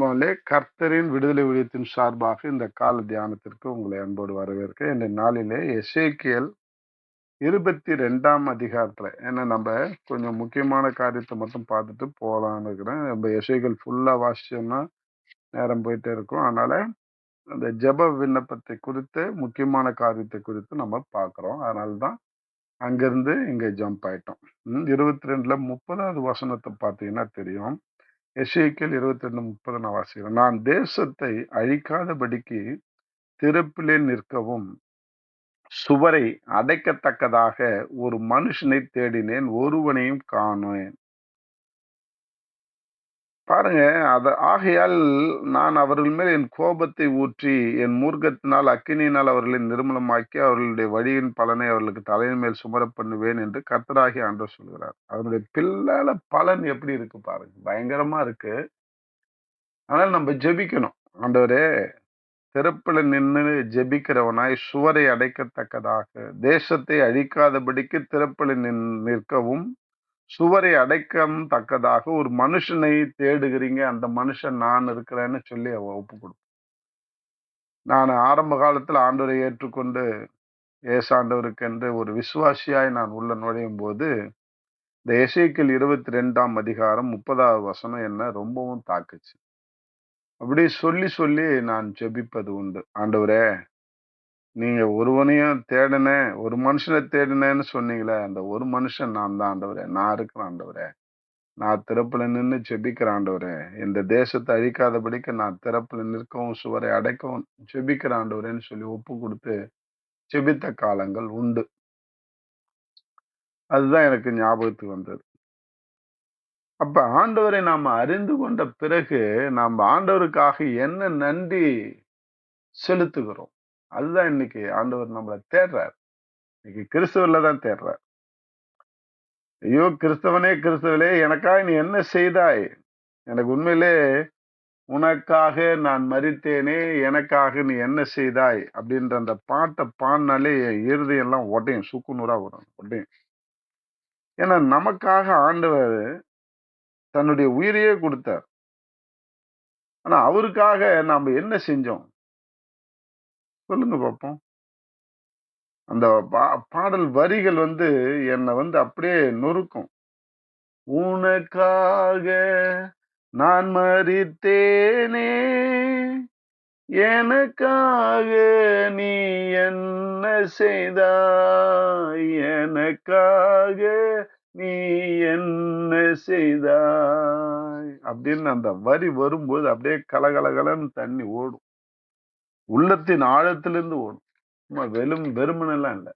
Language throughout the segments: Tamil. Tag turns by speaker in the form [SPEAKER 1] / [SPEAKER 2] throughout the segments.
[SPEAKER 1] முதலே கர்த்தரின் விடுதலை ஊழியத்தின் சார்பாக இந்த கால தியானத்திற்கு உங்களை அன்போடு வரவேற்க இந்த நாளிலே எசேக்கியல் இருபத்தி ரெண்டாம் அதிகாரத்தில் ஏன்னா நம்ம கொஞ்சம் முக்கியமான காரியத்தை மட்டும் பார்த்துட்டு போகலான்னு இருக்கிறேன். நம்ம எசேக்கியல் ஃபுல்லாக வாசிச்சோம்னா நேரம் போயிட்டே இருக்கும். அதனால் அந்த ஜெப விண்ணப்பத்தை குறித்து முக்கியமான காரியத்தை குறித்து நம்ம பார்க்குறோம். அதனால தான் அங்கேருந்து இங்கே ஜம்ப் ஆயிட்டோம். இருபத்தி ரெண்டில் முப்பதாவது வசனத்தை பார்த்தீங்கன்னா தெரியும். எசேக்கியல் இருபத்தி ரெண்டு முப்பது நான் வாசிக்கிறேன் நான் தேசத்தை அழிக்காதபடிக்கு திறப்பிலே நிற்கவும் சுவரை அடைக்கத்தக்கதாக ஒரு மனுஷனை தேடினேன் ஒருவனையும் காணேன் பாருங்க அத ஆகையால் நான் அவர்கள் மேல் என் கோபத்தை ஊற்றி என் மூர்க்கத்தினால் அக்கினியினால் அவர்களை நிர்மலமாக்கி அவர்களுடைய வழியின் பலனை அவர்களுக்கு தலையின் மேல் சுமர பண்ணுவேன் என்று கர்த்தராகி ஆண்டவர் சொல்கிறார். அதனுடைய பிள்ளால பலன் எப்படி இருக்கு பாருங்க. பயங்கரமா இருக்கு. அதனால நம்ம ஜெபிக்கணும். ஆண்டவரே திறப்புல நின்று ஜெபிக்கிறவனாய் சுவரை அடைக்கத்தக்கதாக தேசத்தை அழிக்காதபடிக்கு திறப்புல நின் நிற்கவும் சுவரை அடைக்கம் தக்கதாக ஒரு மனுஷனை தேடுகிறீங்க அந்த மனுஷன் நான் இருக்கிறேன்னு சொல்லி அவ ஒப்பு கொடுப்போம் நான் ஆரம்ப காலத்தில் ஆண்டவரை ஏற்றுக்கொண்டு ஏசாண்டவருக்கு என்று ஒரு விசுவாசியாய் நான் உள்ள நுழையும் போது இந்த இசைக்கில் இருபத்தி ரெண்டாம் அதிகாரம் முப்பதாவது வசனம் என்ன ரொம்பவும் தாக்குச்சு. அப்படி சொல்லி சொல்லி நான் ஜெபிப்பது உண்டு. ஆண்டவரே நீங்க ஒருவனையும் தேடினேன் ஒரு மனுஷனை தேடினேன்னு சொன்னீங்களே அந்த ஒரு மனுஷன் நான் தான் ஆண்டவரே. நான் இருக்கிறேன் ஆண்டவரே. நான் திறப்புல நின்று ஜெபிக்கிறேன் ஆண்டவரே. இந்த தேசத்தை அழிக்காதபடிக்கு நான் திறப்புல நிற்கவும் சுவரை அடைக்கவும் ஜெபிக்கிறேன் ஆண்டவரேன்னு சொல்லி ஒப்பு கொடுத்து ஜெபித்த காலங்கள் உண்டு. அதுதான் எனக்கு ஞாபகத்துக்கு வந்தது. அப்ப ஆண்டவரை நாம் அறிந்து கொண்ட பிறகு நாம் ஆண்டவருக்காக என்ன நன்றி செலுத்துகிறோம்? அதுதான் இன்னைக்கு ஆண்டவர் நம்மளை தேடுறார். இன்னைக்கு கிறிஸ்துவர்ல தான் தேடுறார். ஐயோ கிறிஸ்தவனே கிறிஸ்தவனே எனக்காக நீ என்ன செய்தாய்? எனக்கு உண்மையிலே உனக்காக நான் மறித்தேனே எனக்காக நீ என்ன செய்தாய்? அப்படின்ற அந்த பாட்டை பாடினாலே என் இருதயெல்லாம் உடையும் சுக்குநூறா வரும் உடையும். ஏன்னா நமக்காக ஆண்டவர் தன்னுடைய உயிரையே கொடுத்தார். ஆனா அவருக்காக நாம என்ன செஞ்சோம்? சொல்லுங்க பார்ப்போம் அந்த பா- பாடல் வரிகள் வந்து என்னை வந்து அப்படியே நொறுக்கும். உனக்காக நான் மறித்தேனே எனக்காக நீ என்ன செய்தாய் எனக்காக நீ என்ன செய்தாய்? அப்படின்னு அந்த வரி வரும்போது அப்படியே கலகலகலன்னு தண்ணி ஓடும். உள்ளத்தின் ஆழத்திலிருந்து ஓடும். சும்மா வெறும் வெறுமனெல்லாம் இல்லை.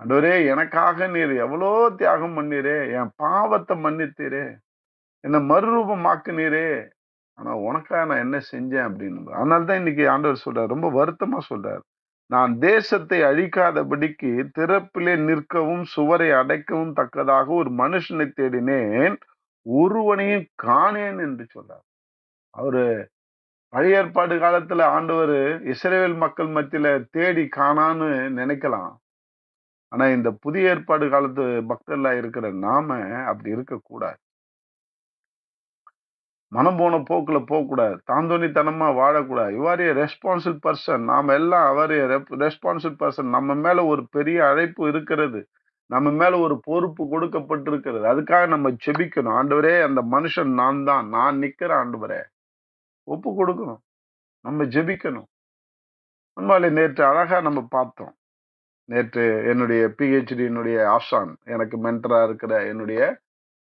[SPEAKER 1] அண்டவரே எனக்காக நீர் எவ்வளோ தியாகம் பண்ணீரே என் பாவத்தை மன்னித்தீரே என்னை மறுரூபமாக்குனீரே ஆனா உனக்காக நான் என்ன செஞ்சேன் அப்படின்னு அதனால தான் இன்னைக்கு ஆண்டவர் சொல்றார் ரொம்ப வருத்தமா சொல்றார். நான் தேசத்தை அழிக்காதபடிக்கு திறப்பிலே நிற்கவும் சுவரை அடைக்கவும் தக்கதாக ஒரு மனுஷனை தேடினேன் ஒருவனையும் காணேன் என்று சொல்றார். அவரு பழைய ஏற்பாடு காலத்துல ஆண்டவர் இஸ்ரேல் மக்கள் மத்தியில தேடி காணான்னு நினைக்கலாம். ஆனா இந்த புதிய ஏற்பாடு காலத்து பக்தர்ல இருக்கிற நாம அப்படி இருக்கக்கூடாது. மனம் போன போக்குல போகக்கூடாது. தாந்தோணித்தனமா வாழக்கூடாது. இவ்வாறு ரெஸ்பான்சிபிள் பர்சன் நாம எல்லாம் அவர் ரெஸ்பான்சிபிள் பர்சன் நம்ம மேல ஒரு பெரிய அழைப்பு இருக்கிறது. நம்ம மேல ஒரு பொறுப்பு கொடுக்கப்பட்டிருக்கிறது. அதுக்காக நம்ம ஜெபிக்கணும். ஆண்டவரே அந்த மனுஷன் நான் தான் நான் நிக்கிற ஆண்டவரே. ஒப்பு கொடுக்கணும். நம்ம ஜெபிக்கணும். உண்மையிலே நேற்று அழகாக நம்ம பார்த்தோம். நேற்று என்னுடைய பிஹெச்டியினுடைய ஆசான் எனக்கு மென்டராக இருக்கிற என்னுடைய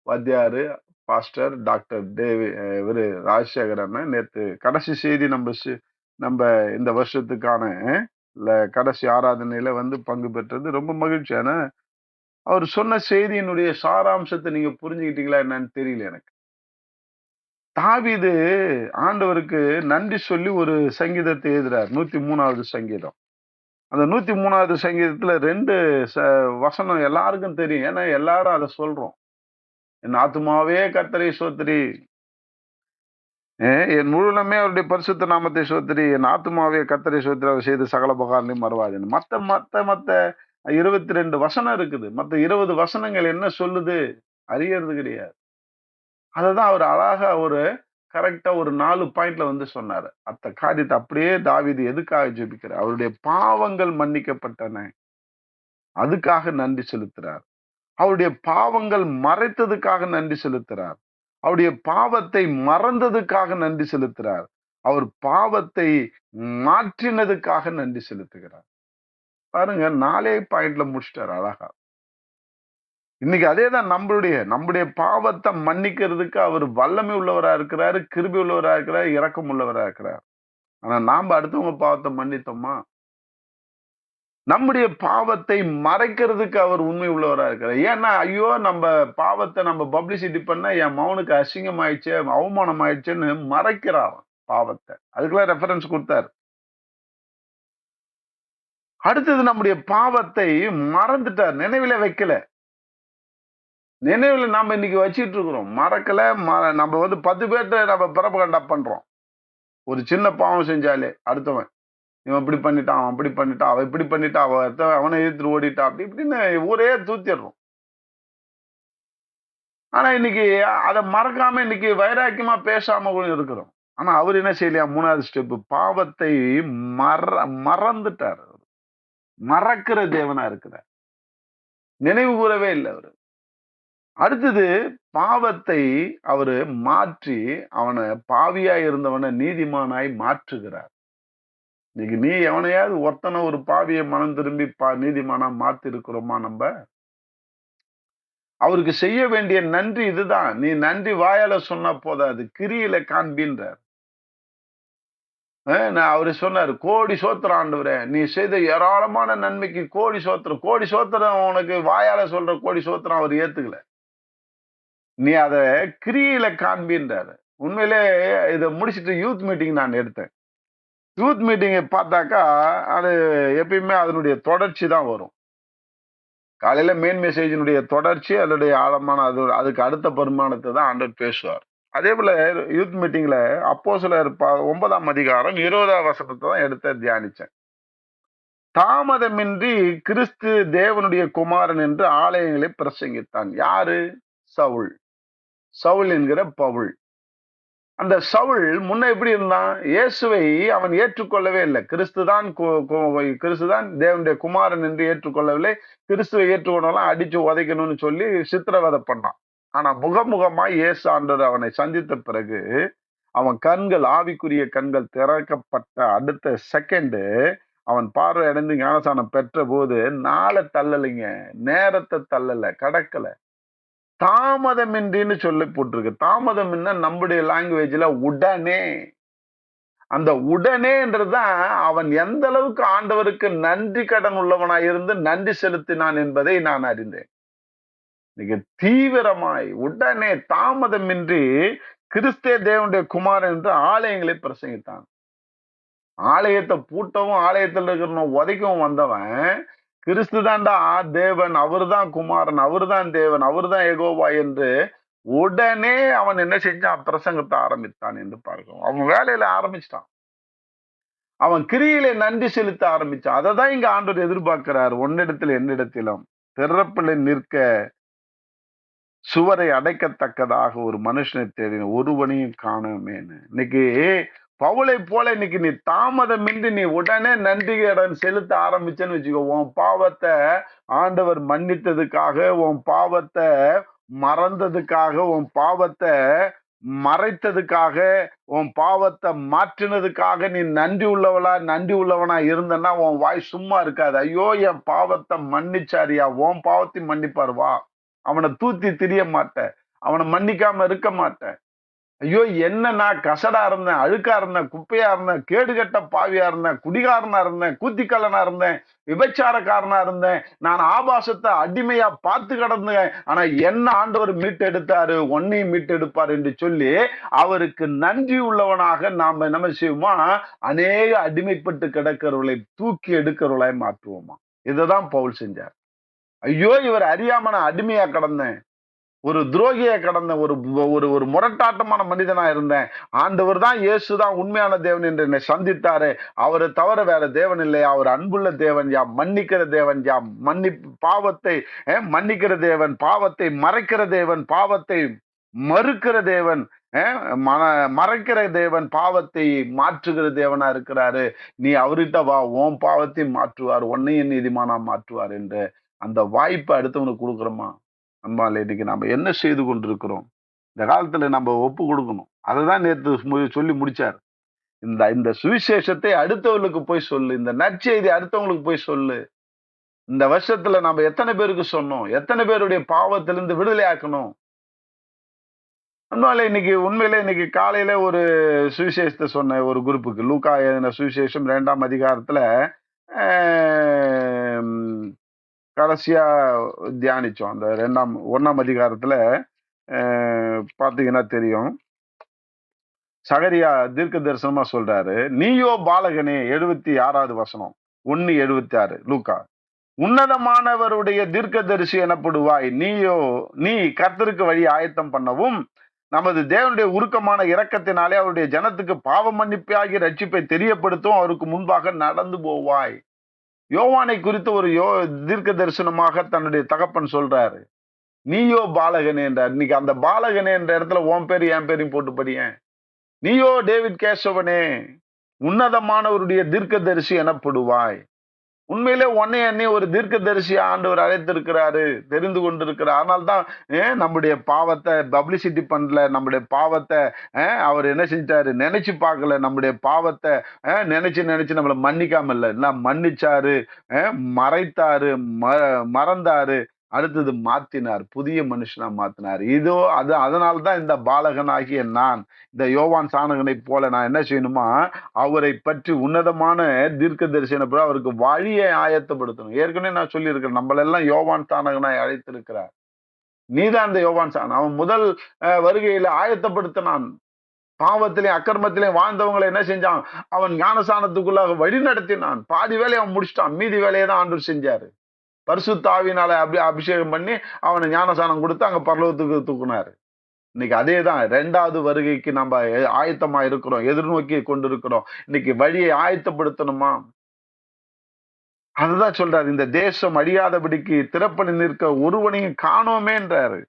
[SPEAKER 1] வத்தியாரு பாஸ்டர் டாக்டர் தேவி இவர் இவரு ராஜசேகர் அண்ணன். நேற்று கடைசி செய்தி நம்ம நம்ம இந்த வருஷத்துக்கான கடைசி ஆராதனையில் வந்து பங்கு பெற்றது ரொம்ப மகிழ்ச்சி. ஆனா அவர் சொன்ன செய்தியினுடைய சாராம்சத்தை நீங்கள் புரிஞ்சுக்கிட்டீங்களா என்னன்னு தெரியல எனக்கு. தாவீது ஆண்டவருக்கு நன்றி சொல்லி ஒரு சங்கீதத்தை எழுதுறார். நூத்தி மூணாவது சங்கீதம். அந்த நூத்தி மூணாவது சங்கீதத்துல ரெண்டு ச- வசனம் எல்லாருக்கும் தெரியும். ஏன்னா எல்லாரும் அதை சொல்றோம். என் ஆத்மாவே கத்தரை சோத்திரி. என் முழுலமே அவருடைய பரிசுத்த நாமத்தை சோத்திரி. என் ஆத்மாவே கத்தரை சோத்திரி. அவர் செய்து சகல பகாரனையும் மறவாதுன்னு மற்ற மத்த மத்த இருபத்தி ரெண்டு வசனம் இருக்குது. மத்த இருபது வசனங்கள் என்ன சொல்லுது? அறியறது கிடையாது. அதை தான் அவர் அழகா ஒரு கரெக்டா ஒரு நாலு பாயிண்ட்ல வந்து சொன்னாரு. அத்த காரியத்தை அப்படியே தாவீது எதுக்காக ஜெபிக்கிறார் அவருடைய பாவங்கள் மன்னிக்கப்பட்டன. அதுக்காக நன்றி செலுத்துறார். அவருடைய பாவங்கள் மறைத்ததுக்காக நன்றி செலுத்துறார். அவருடைய பாவத்தை மறந்ததுக்காக நன்றி செலுத்துறார். அவர் பாவத்தை மாற்றினதுக்காக நன்றி செலுத்துகிறார். பாருங்க நாலே பாயிண்ட்ல முடிச்சிட்டார் அழகா. இன்னைக்கு அதே தான் நம்மளுடைய நம்முடைய பாவத்தை மன்னிக்கிறதுக்கு அவர் வல்லமை உள்ளவரா இருக்கிறாரு கிருபி உள்ளவரா இருக்கிறார் இறக்கம் உள்ளவரா இருக்கிறார். ஆனா நாம அடுத்தவங்க பாவத்தை மன்னித்தோமா? நம்முடைய பாவத்தை மறைக்கிறதுக்கு அவர் உண்மை உள்ளவரா இருக்கிறார். ஏன்னா ஐயோ நம்ம பாவத்தை நம்ம பப்ளிசிட்டி பண்ண என் மௌனுக்கு அசிங்கம் ஆயிடுச்சு அவமானம் ஆயிடுச்சுன்னு மறைக்கிறான் பாவத்தை. அதுக்கெல்லாம் ரெஃபரன்ஸ் கொடுத்தாரு. அடுத்தது நம்முடைய பாவத்தை மறந்துட்டார் நினைவில வைக்கல. நினைவுல நாம இன்னைக்கு வச்சிட்டு இருக்கிறோம் மறக்கல ம- நம்ம வந்து பத்து பேர்ட்ட நம்ம பிரபகண்டா பண்றோம். ஒரு சின்ன பாவம் செஞ்சாலே அடுத்தவன் இவன் இப்படி பண்ணிட்டான் அவன் அப்படி பண்ணிட்டான் அவன் இப்படி பண்ணிட்டான் அவன் அவனை எதிர்த்து ஓடிட்டான் அப்படி இப்படின்னு ஊரே தூத்திடுறோம் ஆனா இன்னைக்கு அதை மறக்காம இன்னைக்கு வைராக்கியமா பேசாம கூட இருக்கிறோம். ஆனா அவர் என்ன செய்யலையா? மூணாவது ஸ்டெப்பு பாவத்தை மற மறந்துட்டார் அவர். மறக்கிற தேவனா இருக்கிறார். நினைவு கூறவே இல்லை அவர். அடுத்தது பாவத்தை அவரு மாற்றி அவனை பாவியா இருந்தவனை நீதிமானாய் மாற்றுகிறார். இன்னைக்கு நீ எவனையாவது ஒருத்தனை ஒரு பாவியை மனம் திரும்பி பா நீதிமானா மாத்தி இருக்கிறோமா நம்ம? அவருக்கு செய்ய வேண்டிய நன்றி இதுதான். நீ நன்றி வாயால சொன்னா போதாது. கிரியில காண்பின்றார். நான் அவரு சொன்னாரு கோடி சோத்திரம் ஆண்டவரே நீ செய்த ஏராளமான நன்மைக்கு கோடி சோத்திரம் கோடி சோத்திரம் உனக்கு வாயால சொல்ற கோடி சோத்திரம் அவர் ஏத்துக்கல. நீ அதை கிரியில காண்பின்றாரு. உண்மையிலே இதை முடிச்சிட்டு யூத் மீட்டிங் நான் எடுத்தேன். யூத் மீட்டிங்கை பார்த்தாக்கா அது எப்பயுமே அதனுடைய தொடர்ச்சி தான் வரும். காலையில மெயின் மெசேஜினுடைய தொடர்ச்சி அதனுடைய ஆழமான அது அதுக்கு அடுத்த பரிமாணத்தை தான் ஆண்டர் பேசுவார். அதே போல யூத் மீட்டிங்கில் அப்போ சில ஒன்பதாம் அதிகாரம் இருபதாம் வசனத்தை தான் எடுத்து தியானித்தேன் தாமதமின்றி கிறிஸ்து தேவனுடைய குமாரன் என்று ஆலயங்களை பிரசங்கித்தான். யாரு? சவுல். சவுல் என்கிற பவுல். அந்த சவுல் முன்ன எப்படி இருந்தான்? இயேசுவை அவன் ஏற்றுக்கொள்ளவே இல்லை. கிறிஸ்து தான் கிறிஸ்து தான் தேவனுடைய குமாரன் என்று ஏற்றுக்கொள்ளவில்லை. கிறிஸ்துவை ஏற்றுக்கொண்டாலும் அடிச்சு உதைக்கணும்னு சொல்லி சித்திரவதை பண்ணான். ஆனா முகமுகமா இயேசு ஆண்டவர் அவனை சந்தித்த பிறகு அவன் கண்கள் ஆவிக்குரிய கண்கள் திறக்கப்பட்ட அடுத்த செகண்டு அவன் பார்வை அடைந்து ஞானசானம் பெற்ற போது நாளை தள்ளலைங்க. நேரத்தை தள்ளலை. கடக்கலை. தாமதமின்றின்னு சொல்லி போட்டிருக்கு. தாமதம் என்ன நம்முடைய லாங்குவேஜ்ல உடனே. அந்த உடனேன்றதுதான் அவன் எந்த அளவுக்கு ஆண்டவருக்கு நன்றி கடன் உள்ளவனாய் இருந்து நன்றி செலுத்தினான் என்பதை நான் அறிந்தேன். மிக தீவிரமாய் உடனே தாமதமின்றி கிறிஸ்தே தேவனுடைய குமாரன் என்று ஆலயங்களை பிரசங்கித்தான். ஆலயத்தை பூட்டவும் ஆலயத்தில் இருக்கிறவன் உதைக்கவும் வந்தவன் கிறிஸ்து தான்டா தேவன் அவர்தான் குமாரன் அவர்தான் தேவன் அவர்தான் எகோவா என்று உடனே அவன் என்ன செஞ்சான் பிரசங்கத்தை ஆரம்பித்தான் என்று பார்க்கிறோம் அவன் வேலையில ஆரம்பிச்சிட்டான். அவன் கிரியில நன்றி செலுத்த ஆரம்பிச்சான். அதை தான் இங்க ஆண்டவர் எதிர்பார்க்கிறார். ஒன்னிடத்தில் என்னிடத்திலும் திறப்பில் நிற்க சுவரை அடைக்கத்தக்கதாக ஒரு மனுஷனை தேடின ஒருவனையும் காணுமேன்னு. இன்னைக்கு பவுளை போல இன்னைக்கு நீ தாமதமின்றி நீ உடனே நன்றி கடன் செலுத்த ஆரம்பிச்சேன்னு வச்சுக்கோ உன் பாவத்தை ஆண்டவர் மன்னித்ததுக்காக உன் பாவத்தை மறந்ததுக்காக உன் பாவத்தை மறைத்ததுக்காக உன் பாவத்தை மாற்றினதுக்காக நீ நன்றி உள்ளவளா நன்றி உள்ளவனா இருந்தன்னா உன் வாய் சும்மா இருக்காது. ஐயோ என் பாவத்தை மன்னிச்சாரியா? உன் பாவத்தையும் மன்னிப்பார். வா. அவனை தூத்தி திரிய மாட்டேன். அவனை மன்னிக்காம இருக்க மாட்டேன். ஐயோ என்ன நான் கசடா இருந்தேன் அழுக்கா இருந்தேன் குப்பையா இருந்தேன் கேடுகட்ட பாவியா இருந்தேன் குடிகாரனா இருந்தேன் கூத்திக்கல்லனா இருந்தேன் விபச்சாரக்காரனா இருந்தேன் நான் ஆபாசத்தை அடிமையா பார்த்து கிடந்தேன். ஆனா என்ன ஆண்டவர் மீட்டெடுத்தாரு? ஒன்னையும் மீட்டெடுப்பார் என்று சொல்லி அவருக்கு நன்றி உள்ளவனாக நாம என்ன செய்வோமா? அநேக அடிமைப்பட்டு கிடக்கிறவர்களை தூக்கி எடுக்கிறவர்களாய் மாற்றுவோமா? இதுதான் பவுல் செஞ்சார். ஐயோ இவர் அறியாம நான் அடிமையா கிடந்தேன். ஒரு துரோகியை கடந்த ஒரு ஒரு ஒரு முரட்டாட்டமான மனிதனா இருந்தேன். ஆண்டவர் தான் இயேசு தான் உண்மையான தேவன் என்று என்னை சந்தித்தாரு. அவரை தவிர வேற தேவன் இல்லையா அவர் அன்புள்ள தேவன் யா மன்னிக்கிற தேவன் யா மன்னி பாவத்தை மன்னிக்கிற தேவன் பாவத்தை மறைக்கிற தேவன் பாவத்தை மறுக்கிற தேவன் மன மறைக்கிற தேவன் பாவத்தை மாற்றுகிற தேவனா இருக்கிறாரு. நீ அவர்கிட்ட வா ஓம் பாவத்தை மாற்றுவார் உன்னையும் நீதிமானா மாற்றுவார் என்று அந்த வாய்ப்பை அடுத்தவனுக்கு கொடுக்குறோமா? அன்பாலே இன்னைக்கு நம்ம என்ன செய்து கொண்டிருக்கிறோம்? இந்த காலத்தில் நம்ம ஒப்பு கொடுக்கணும். அதை தான் நேற்று சொல்லி முடிச்சார். இந்த இந்த சுவிசேஷத்தை அடுத்தவர்களுக்கு போய் சொல்லு. இந்த நற்செய்தி அடுத்தவங்களுக்கு போய் சொல்லு. இந்த வருஷத்துல நம்ம எத்தனை பேருக்கு சொன்னோம்? எத்தனை பேருடைய பாவத்திலிருந்து விடுதலை ஆக்கணும்? அதனால இன்னைக்கு உண்மையிலே இன்னைக்கு காலையில ஒரு சுவிசேஷத்தை சொன்ன ஒரு குரூப்புக்கு லூக்கா எழுதின சுவிசேஷம் ரெண்டாம் அதிகாரத்துல கடைசியா தியானிச்சோம். அந்த ரெண்டாம் ஒண்ணாம் அதிகாரத்துல பாத்தீங்கன்னா தெரியும். சகரியா தீர்க்க தரிசனமா சொல்றாரு நீயோ பாலகனே எழுபத்தி ஆறாவது வசனம் ஒன்னு எழுபத்தி ஆறு லூக்கா உன்னதமானவருடைய தீர்க்கதரிசி எனப்படுவாய். நீயோ நீ கர்த்தருக்கு வழி ஆயத்தம் பண்ணவும் நமது தேவனுடைய உருக்கமான இரக்கத்தினாலே அவருடைய ஜனத்துக்கு பாவ மன்னிப்பாகி ரட்சிப்பை தெரியப்படுத்தும் அவருக்கு முன்பாக நடந்து போவாய். யோவானை குறித்து ஒரு யோ தீர்க்க தரிசனமாக தன்னுடைய தகப்பன் சொல்றாரு. நீயோ பாலகனே என்றார். இன்னைக்கு அந்த பாலகனே என்ற இடத்துல உன் பேர் என் பேரையும் போட்டு படியேன். நீயோ டேவிட் கேசவனே. உன்னதமானவருடைய தீர்க்கதரிசி எனப்படுவாய். உண்மையிலே உன்னை என்னை ஒரு தீர்க்கதரிசி ஆண்டவர் அழைத்திருக்கிறாரு தெரிந்து கொண்டிருக்கிறார். அதனால தான் ஏன் நம்முடைய பாவத்தை பப்ளிசிட்டி பண்ணல நம்முடைய பாவத்தை அவர் என்ன செஞ்சிட்டாரு நினைச்சு பார்க்கல நம்முடைய பாவத்தை நினைச்சு நினைச்சு நம்மளை மன்னிக்காம இல்லை எல்லாம் மன்னிச்சாரு மறைத்தாரு ம- மறந்தாரு. அடுத்தது மாத்தினார் புதிய மனுஷனா மாத்தினார். இதோ அது அதனால தான் இந்த பாலகனாகிய நான் இந்த யோவான் சாணகனை போல நான் என்ன செய்யணுமா அவரை பற்றி உன்னதமான தீர்க்க தரிசன அவருக்கு வழியை ஆயத்தப்படுத்தணும். ஏற்கனவே நான் சொல்லியிருக்கிறேன் நம்மளெல்லாம் யோவான் சாணகனாய் அழைத்திருக்கிறார். நீதான் இந்த யோவான் சாணன் அவன் முதல் வருகையில ஆயத்தப்படுத்தினான். பாவத்திலையும் அக்கிரமத்திலையும் வாழ்ந்தவங்களை என்ன செஞ்சான் அவன் ஞானசானத்துக்குள்ளாக வழி நடத்தினான் பாதி வேலையை அவன் முடிச்சிட்டான் மீதி வேலையை தான் ஆண்டு செஞ்சாரு. பரிசுத்தாவினால அபி அபிஷேகம் பண்ணி அவனை ஞானசானம் கொடுத்து அங்கே பரலோகத்துக்கு தூக்குனாரு. இன்னைக்கு அதே தான் ரெண்டாவது வருகைக்கு நம்ம ஆயத்தமா இருக்கிறோம் எதிர்நோக்கி கொண்டிருக்கிறோம். இன்னைக்கு வழியை ஆயத்தப்படுத்தணுமா? அதுதான் சொல்றாரு இந்த தேசம் அழியாதபடிக்கு திறப்பணி நிற்க ஒருவனையும் காணோமேன்றாரு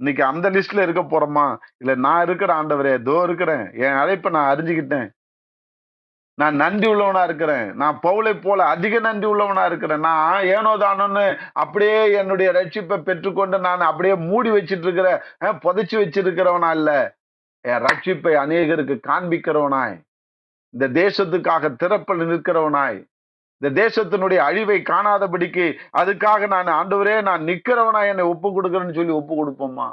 [SPEAKER 1] இன்னைக்கு அந்த லிஸ்ட்ல இருக்க போறோமா? இல்ல நான் இருக்கிற ஆண்டவரே தோ இருக்கிறேன் என் அழைப்பை நான் அறிஞ்சுக்கிட்டேன். நான் நன்றி உள்ளவனா இருக்கிறேன். நான் பவுலை போல அதிக நன்றி உள்ளவனா இருக்கிறேன். நான் ஏனோ தானோன்னு அப்படியே என்னுடைய ரட்சிப்பை பெற்றுக்கொண்டு நான் அப்படியே மூடி வச்சிட்டு இருக்கிற புதைச்சி வச்சிருக்கிறவனா இல்ல. என் ரட்சிப்பை அநேகருக்கு காண்பிக்கிறவனாய். இந்த தேசத்துக்காக திறப்பில் நிற்கிறவனாய். இந்த தேசத்தினுடைய அழிவை காணாதபடிக்கு அதுக்காக நான் ஆண்டவரே நான் நிக்கிறவனா என்னை ஒப்பு கொடுக்குறேன்னு சொல்லி ஒப்பு கொடுப்போமா?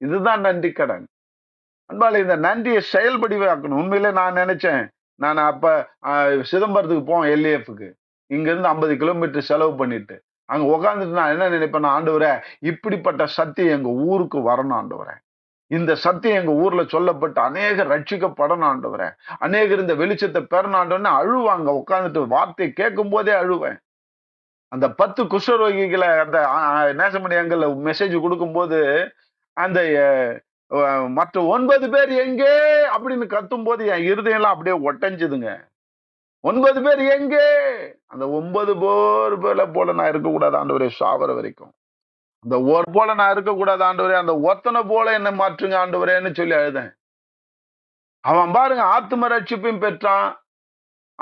[SPEAKER 1] இதுதான் நன்றி கடன் அன்பால இந்த நன்றியை செயல்படிவாக்கணும். உண்மையிலே நான் நினைச்சேன் நான் அப்போ சிதம்பரத்துக்கு போவேன் எல்ஏஎஃப்க்கு இங்கேருந்து ஐம்பது கிலோமீட்டர் செலவு பண்ணிட்டு அங்கே உட்காந்துட்டு நான் என்ன நினைப்பேன் ஆண்டவரே இப்படிப்பட்ட சத்தியம் எங்கள் ஊருக்கு வரணும் ஆண்டவரே. இந்த சத்தியம் எங்கள் ஊரில் சொல்லப்பட்டு அநேகர் ரட்சிக்கப்படணும் ஆண்டவரே. அநேகர் இந்த வெளிச்சத்தை பெறணாண்டோன்னு அழுவாங்க உட்காந்துட்டு வார்த்தையை கேட்கும் போதே அழுவேன். அந்த பத்து குஷ்டரோகிகளை அந்த நேசமணி நேசமணியங்கள்ல மெசேஜ் கொடுக்கும்போது அந்த மற்ற ஒன்பது பேர் எங்கே? அப்படின்னு கத்தும் போது என் இருதயம்லாம் அப்படியே ஒட்டஞ்சுதுங்க. ஒன்பது பேர் எங்கே? அந்த ஒன்பது பேர் பேர்ல போல நான் இருக்கக்கூடாது ஆண்டவரே சாவர வரைக்கும். அந்த ஒரு போல நான் இருக்கக்கூடாது ஆண்டவரே அந்த ஒத்தனை போல என்ன மாற்றுங்க ஆண்டவரேன்னு சொல்லி அழுதேன். அவன் பாருங்க ஆத்ம ரட்சிப்பையும் பெற்றான்.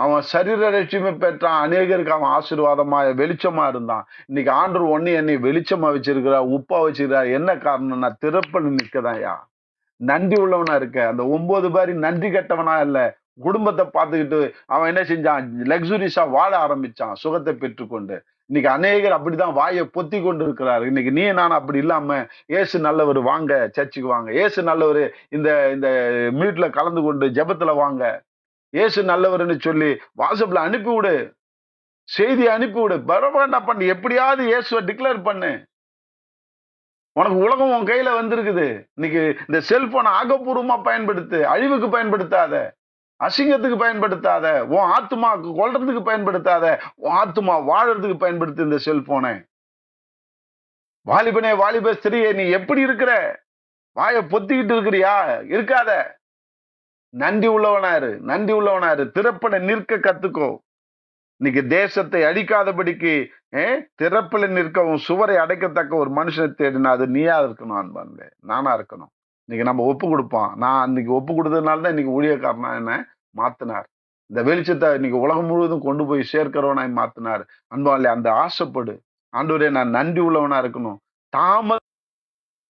[SPEAKER 1] அவன் சரீர ரட்சிப்பையும் பெற்றான். அநேகருக்கு அவன் ஆசீர்வாதமா வெளிச்சமா இருந்தான். இன்னைக்கு ஆண்டு ஒன்று என்னை வெளிச்சமா வச்சிருக்கிறா உப்பா வச்சிருக்கிறா என்ன காரணம்னா திறப்பன்னு நிற்கதாயா நன்றி உள்ளவனா இருக்க. அந்த ஒன்பது பேரி நன்றி கெட்டவனா இல்லை குடும்பத்தை பார்த்துக்கிட்டு அவன் என்ன செஞ்சான்? லக்ஸுரிஸா வாழ ஆரம்பிச்சான். சுகத்தை பெற்றுக்கொண்டு. இன்னைக்கு அநேகர் அப்படிதான் வாயை பொத்தி கொண்டு இருக்கிறாரு இன்னைக்கு நீ நான் அப்படி இல்லாம ஏசு நல்லவர் வாங்க சர்ச்சுக்கு வாங்க. ஏசு நல்லவர் இந்த இந்த மீட்ல கலந்து கொண்டு ஜெபத்துல வாங்க. ஏசு நல்லவர்னு சொல்லி வாட்ஸ்அப்ல அனுப்பி விடு செய்தி அனுப்பி விடு பரவாயில்ல பண்ணு. எப்படியாவது இயேசுவை டிக்ளேர் பண்ணு. உனக்கு உலகம் உன் கையில வந்திருக்குது. இன்னைக்கு இந்த செல்போனை ஆக்கப்பூர்வமா பயன்படுத்து அழிவுக்கு பயன்படுத்தாத அசிங்கத்துக்கு பயன்படுத்தாத உன் ஆத்துமா கொல்றதுக்கு பயன்படுத்தாத உன் ஆத்துமா வாழறதுக்கு பயன்படுத்து இந்த செல்போனை வாலிபனே வாலிப ஸ்திரியே நீ எப்படி இருக்கிற? வாயை பொத்திக்கிட்டு இருக்கிறியா? இருக்காத. நன்றி உள்ளவனாரு நன்றி உள்ளவனாரு திறப்பட நிற்க கத்துக்கோ. இன்னைக்கு தேசத்தை அழிக்காதபடிக்கு ஏ திறப்பில் நிற்கவும் சுவரை அடைக்கத்தக்க ஒரு மனுஷனை தேடினா அது நீயா இருக்கணும் அன்பான்ல நானா இருக்கணும். இன்னைக்கு நம்ம ஒப்பு கொடுப்போம். நான் இன்னைக்கு ஒப்பு கொடுத்ததுனால தான் இன்னைக்கு ஊழியக்காரனா என்ன மாத்தினார். இந்த வெளிச்சத்தை இன்னைக்கு உலகம் முழுவதும் கொண்டு போய் சேர்க்கிறவனாய் மாத்தினார். அன்பாலே அந்த ஆசைப்படு. ஆண்டவரே நான் நன்றி உள்ளவனா இருக்கணும். தாம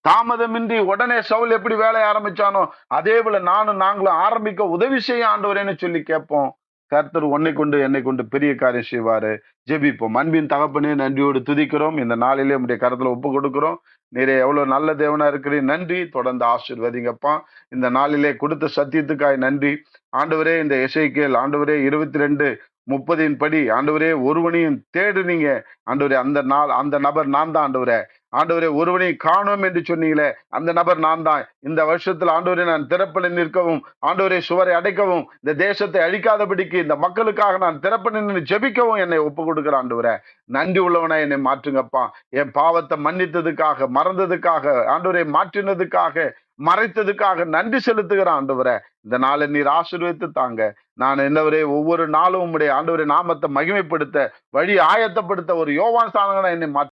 [SPEAKER 1] தாமதமின்றி உடனே சவுல் எப்படி வேலைய ஆரம்பிச்சானோ அதே போல நானும் நாங்களும் ஆரம்பிக்க உதவி செய்ய ஆண்டவரேன்னு சொல்லி கேட்போம். கர்த்தர் உன்னை கொண்டு என்னை கொண்டு பெரிய காரியம் செய்வாரு. ஜெபிப்போம். அன்பின் தகப்பனே நன்றியோடு துதிக்கிறோம். இந்த நாளிலே உடைய கருத்துல ஒப்பு கொடுக்கிறோம். நீரே எவ்வளவு நல்ல தேவனா இருக்கிறீர். நன்றி. தொடர்ந்து ஆசிர்வதிங்கப்பா. இந்த நாளிலே கொடுத்த சத்தியத்துக்காய் நன்றி. ஆண்டவரே இந்த இசைக்கேல் ஆண்டவரே இருபத்தி ரெண்டு முப்பதின் படி ஆண்டவரே ஒருவனையும் தேடுனீங்க. ஆண்டவரே அந்த நாள் அந்த நபர் நான் தான் ஆண்டவரே. ஆண்டவரே ஒருவனை காணோம் என்று சொன்னீங்களே அந்த நபர் நான் தான் இந்த வருஷத்தில் ஆண்டவரை நான் திறப்பில் நிற்கவும் ஆண்டவரை சுவரை அடைக்கவும் இந்த தேசத்தை அழிக்காதபடிக்கு இந்த மக்களுக்காக நான் திறப்பட நின்று ஜெபிக்கவும் என்னை ஒப்பு கொடுக்குற ஆண்டவரே. நன்றி உள்ளவனா என்னை மாற்றுங்கப்பா. என் பாவத்தை மன்னித்ததுக்காக மறந்ததுக்காக ஆண்டவரை மாற்றினதுக்காக மறைத்ததுக்காக நன்றி செலுத்துகிற ஆண்டவரே. இந்த நாளை நீர் ஆசீர்வதித்து தாங்க. நான் என்னவரே ஒவ்வொரு நாளும் உம்முடைய ஆண்டவரை நாமத்தை மகிமைப்படுத்த வழி ஆயத்தப்படுத்த ஒரு யோவான் சாதகனா என்னை மாற்ற